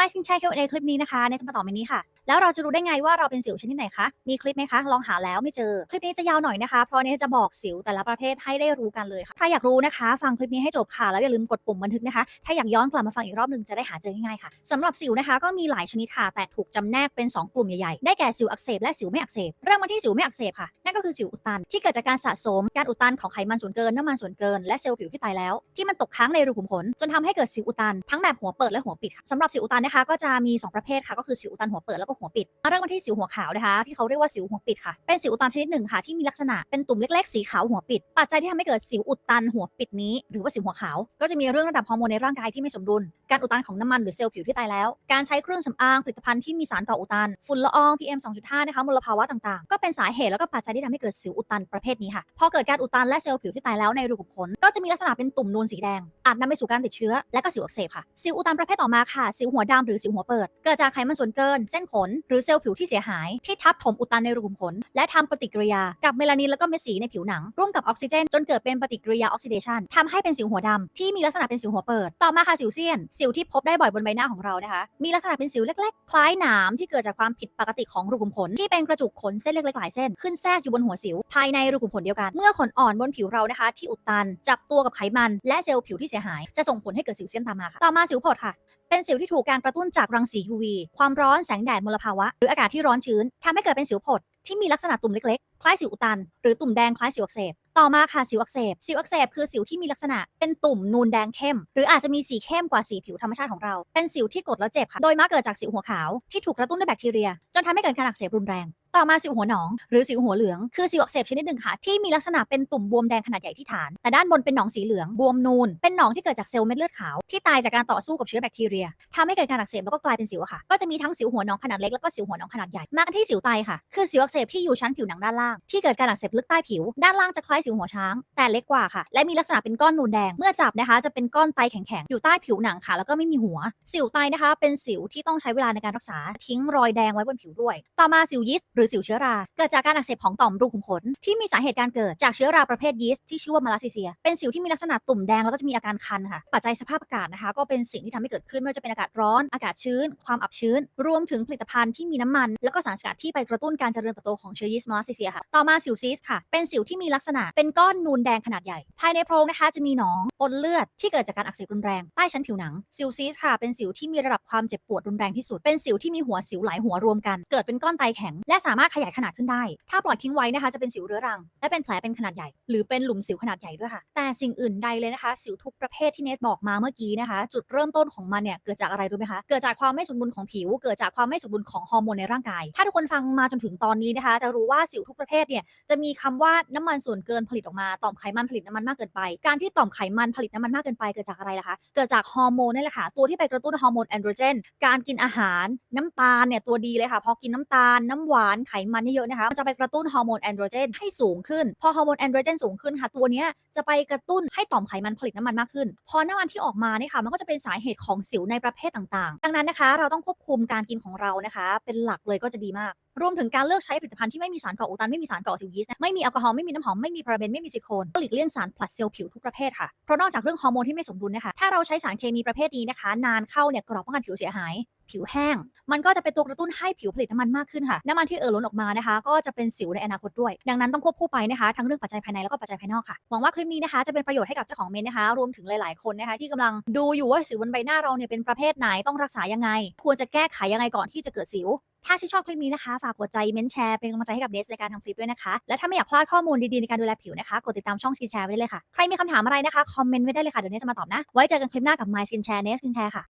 My Skin Care Q&A คลิปนี้นะคะเนจะมาตอบในนี้ค่ะ แล้วเราจะรู้ได้ไงว่าเราเป็นสิวชนิดไหนคะมีคลิปไหมคะลองหาแล้วไม่เจอคลิปนี้จะยาวหน่อยนะคะเพราะเนจะบอกสิวแต่ละประเภทให้ได้รู้กันเลยค่ะใครอยากรู้นะคะ ฟังคลิปนี้ให้จบค่ะแล้วอย่าลืมกดปุ่มบันทึกนะคะ ถ้าอยากย้อนกลับมาฟังอีกรอบหนึ่งจะได้หาเจอง่ายๆค่ะสำหรับสิวนะคะก็มีหลายชนิดค่ะแต่ถูกจำแนกเป็น 2 กลุ่มใหญ่ๆได้แก่สิวอักเสบและสิวไม่อักเสบเริ่มมาที่สิวไม่อักเสบค่ะนั่นก็คือสิวอุดตันที่เกิดจากการสะสมการอุดตันของไขมันส่วนเกินน้ำมันส่วนเกินและเซลล์ผิวที่ตายแล้ว ที่มันตกค้างในรูขุมขนจนทำให้เกิดสิวอุดตันทั้งแบบหัวเปิดและหัวปิดสำหรับสิวอุดตันนะคะ ก็จะมี 2 ประเภทค่ะ ก็คือสิวอุดตันหัวเปิดแล้วก็หัวปิดมาเริ่มกันที่สิวหัวขาวนะคะ ที่เขาเรียกว่าสิวหัวปิดค่ะ เป็นสิวอุดตันชนิดหนึ่งค่ะ ที่มีลักษณะเป็นตุ่มเล็กๆ สีขาวหัวปิด ปัจจัยที่ทำให้เกิดสิวอุดตันหัวปิดนี้ หรือว่าสิวหัวขาว ก็จะมีเรื่องระดับฮอร์โมนในร่างกายที่ไม่สมดุล การอุดตันของน้ำมันหรือเซลล์ผิวที่ตายแล้ว การใช้เครื่องสำอางผลิตภัณฑ์ที่มีสารก่ออุดตัน ฝุ่นละออง PM 2.5 นะคะ มลภาวะต่างๆ ก็เป็นสาเหตุแล้วก็ปัจจัยที่ทำให้เกิดสิวอุดตันประเภทนี้ค่ะ พอเกิดการอุดตันและเซลล์ผิวที่ตายแล้วในรูขุมขนก็จะมีลักษณะเป็นตุ่มนูนสีแดงอาจนำไปสู่การติดเชื้อและก็สิวอักเสบค่ะสิวอุดตันประเภทต่อมาค่ะสิวหัวดำหรือสิวหัวเปิด เกิดจากไขมันส่วนเกิน เส้นขน หรือเซลล์ผิวที่เสียหาย ที่ทับถมอุดตันในรูขุมขน และทำปฏิกิริยากับเมลานินแล้วก็เม็ดสีในผิวหนัง ร่วมกับออกซิเจน จนเกิดเป็นปฏิกิริยาออกซิเดชันทำให้เป็นสิวหัวดำที่มีลักษณะเป็นสิวหัวเปิด ต่อมาค่ะสิวเซียน สิวที่พบได้บ่อยบนใบหน้าของเรานะคะ มีลักษณะเป็นสิวเล็กๆ คล้ายหนามที่เกิดจากความผิดปกติของรูขุมขนที่เป็นกระจุกขนเส้นเล็กๆหลายเส้นขึ้นแทรกอยู่บนหัวสิว ภายในรูขุมขนเดียวกัน เมื่อขนอ่อนบนผิวเรานะคะ ที่อุดตัน จับตัวกับไขมัน และเซลล์ผิวที่เสียหาย จะส่งผลให้เกิดสิวเซียนตามมาค่ะ ต่อมาสิวผดค่ะ เป็นสิวที่ถูกการกระตุ้นจากรังสี UV ความร้อนแสงแดดมลภาวะ หรืออากาศที่ร้อนชื้นทำให้เกิดเป็นสิวผดที่มีลักษณะตุ่มเล็กๆ คล้ายสิวอุดตัน หรือตุ่มแดงคล้ายสิวอักเสบ ต่อมาค่ะสิวอักเสบ สิวอักเสบคือสิวที่มีลักษณะเป็นตุ่มนูนแดงเข้ม หรืออาจจะมีสีเข้มกว่าสีผิวธรรมชาติของเรา เป็นสิวที่กดแล้วเจ็บค่ะ โดยมักเกิดจากสิวหัวขาวที่ถูกกระตุ้นด้วยแบคทีเรีย จนทำให้เกิดการอักเสบรุนแรง ต่อมาสิวหัวหนองหรือสิวหัวเหลืองคือสิวอักเสบชนิดหนึ่งค่ะที่มีลักษณะเป็นตุ่มบวมแดงขนาดใหญ่ที่ฐาน แต่ด้านบนเป็นหนองสีเหลืองบวมนูน เป็นหนองที่เกิดจากเซลล์เม็ดเลือดขาวที่ตายจากการต่อสู้กับเชื้อแบคทีเรียทำให้เกิดการอักเสบแล้วก็กลายเป็นสิวค่ะ ก็จะมีทั้งสิวหัวหนองขนาดเล็กแล้วก็สิวหัวหนองขนาดใหญ่มากันที่สิวไตค่ะ คือสิวอักเสบที่อยู่ชั้นผิวหนังด้านล่างที่เกิดการอักเสบลึกใต้ผิว ด้านล่างจะคล้ายสิวหัวช้าง แต่เล็กกว่าค่ะ และมีลักษณะเป็นก้อนนูนแดงเมื่อจับนะคะ จะเป็นก้อนไตแข็งๆอยู่ใต้ผิวหนังค่ะ แล้วก็ไม่มีหัว สิวไตนะคะ เป็นสิวที่ต้องใช้เวลาในการรักษาทิ้งรอยแดงไว้บนผิวด้วย ต่อมาสิวยีสต์รือสิวเชื้อรา เกิดจากการอักเสบของต่อมรูขุมขนที่มีสาเหตุการเกิดจากเชื้อราประเภทยีสต์ที่ชื่อว่ามาลาซิเซีย เป็นสิวที่มีลักษณะตุ่มแดงแล้วก็จะมีอาการคันค่ะปัจจัยสภาพอากาศนะคะ ก็เป็นสิ่งที่ทำให้เกิดขึ้นไม่ว่าจะเป็นอากาศร้อนอากาศชื้น ความอับชื้น รวมถึงผลิตภัณฑ์ที่มีน้ำมัน แล้วก็สารสกัดที่ไปกระตุ้นการเจริญเติบโตของเชื้อยีสต์มาลาซิเซียค่ะต่อมาสิวซีสค่ะเป็นสิวที่มีลักษณะเป็นก้อนนูนแดงขนาดใหญ่ ภายในโพรงนะคะจะมีหนองปนเลือดที่เกิดจากการอักเสบรุนแรงใต้ชั้นผิวหนังซิลซีสค่ะเป็นสิวที่มีระดับความเจ็บปวดรุนแรงที่สุดเป็นสิวที่มีหัวสิวหลายหัวรวมกัน เกิดเป็นก้อนไตแข็งและสามารถขยายขนาดขึ้นได้ ถ้าปล่อยทิ้งไว้นะคะ จะเป็นสิวเรื้อรัง และเป็นแผลเป็นขนาดใหญ่ หรือเป็นหลุมสิวขนาดใหญ่ด้วยค่ะ แต่สิ่งอื่นใดเลยนะคะ สิวทุกประเภทที่เนทบอกมาเมื่อกี้นะคะ จุดเริ่มต้นของมันเนี่ยเกิดจากอะไรรู้ไหมคะ เกิดจากความไม่สมดุลของผิว เกิดจากความไม่สมดุลของฮอร์โมนในร่างกาย ถ้าทุกคนฟังมาจนถึงตอนนี้นะคะ จะรู้ว่าสิวทุกประเภทเนี่ยจะมีคำว่าน้ำมันส่วนเกินผลิตออกมา ต่อมไขมันผลิตน้ำมันมากเกินไป การที่ต่อมไขมันผลิตน้ำมันมากเกินไปเกิดจากอะไรล่ะคะ เกิดจากฮอร์โมนนี่แหละค่ะ ตัวที่ไปกระตุ้นฮอร์โมนแอนโดรเจน การกินอาหารน้ำตาลเนี่ยตัวดีเลยค่ะ พอกินน้ำตาลน้ำหวานไขมันเยอะๆนะคะมันจะไปกระตุ้นฮอร์โมนแอนโดรเจนให้สูงขึ้น พอฮอร์โมนแอนโดรเจนสูงขึ้นค่ะตัวนี้จะไปกระตุ้นให้ต่อมไขมันผลิตน้ำมันมากขึ้น พอน้ำมันที่ออกมาเนี่ยค่ะมันก็จะเป็นสาเหตุของสิวในประเภทต่างๆ ดังนั้นนะคะ เราต้องควบคุมการกินของเรานะคะ เป็นหลักเลยก็จะดีมากรวมถึงการเลือกใช้ผลิตภัณฑ์ที่ไม่มีสารก่ออุดตันไม่มีสารก่อสิวยีสต์นะไม่มีแอลกอฮอล์ไม่มีน้ำหอมไม่มีพาราเบนไม่มีซิลิโคนหลีกเลี่ยงสารผลัดเซลล์ผิวทุกประเภทค่ะเพราะนอกจากเรื่องฮอร์โมนที่ไม่สมดุลนะคะถ้าเราใช้สารเคมีประเภทนี้นะคะ นานเข้าเนี่ยกรอบป้องกันผิวเสียหายผิวแห้ง มันก็จะเป็นตัวกระตุ้นให้ผิวผลิตน้ำมันมากขึ้นค่ะ น้ำมันที่เอ่อล้นออกมานะคะ ก็จะเป็นสิวในอนาคตด้วย ดังนั้นต้องควบคู่ไปนะคะ ทั้งเรื่องปัจจัยภายในแล้วก็ปัจจัยภายนอกค่ะ หวังว่าคลิปนี้นะคะ จะเป็นประโยชน์ให้กับเจ้าของเมนนะคะ รวมถึงหลาย ๆ คนนะคะ ที่กำลังดูอยู่ว่าสิวบนใบหน้าเราเนี่ยเป็นประเภทไหน ต้องรักษายังไง ควรจะแก้ไขยังไงก่อนที่จะเกิดสิว ถ้าที่นชอบคลิปนี้นะคะ ฝากกดใจเม้นแชร์เป็นกำลังใจให้กับเนสในการทำคลิปด้วยนะคะ และถ้าไม่อยากพลาดข้อมูลดีๆในการดูแลผิวนะคะ กดติดตามช่องสกินแชร์ไว้ได้เลยค่ะ ใครมีคำถามอะไรนะคะ คอมเมนต์ไว้ได้เลยค่ะ เดี๋ยวเนสจะมาตอบนะ ไว้เจอกันคลิปหน้ากับ My Skin Share เนส Skin Share ค่ะ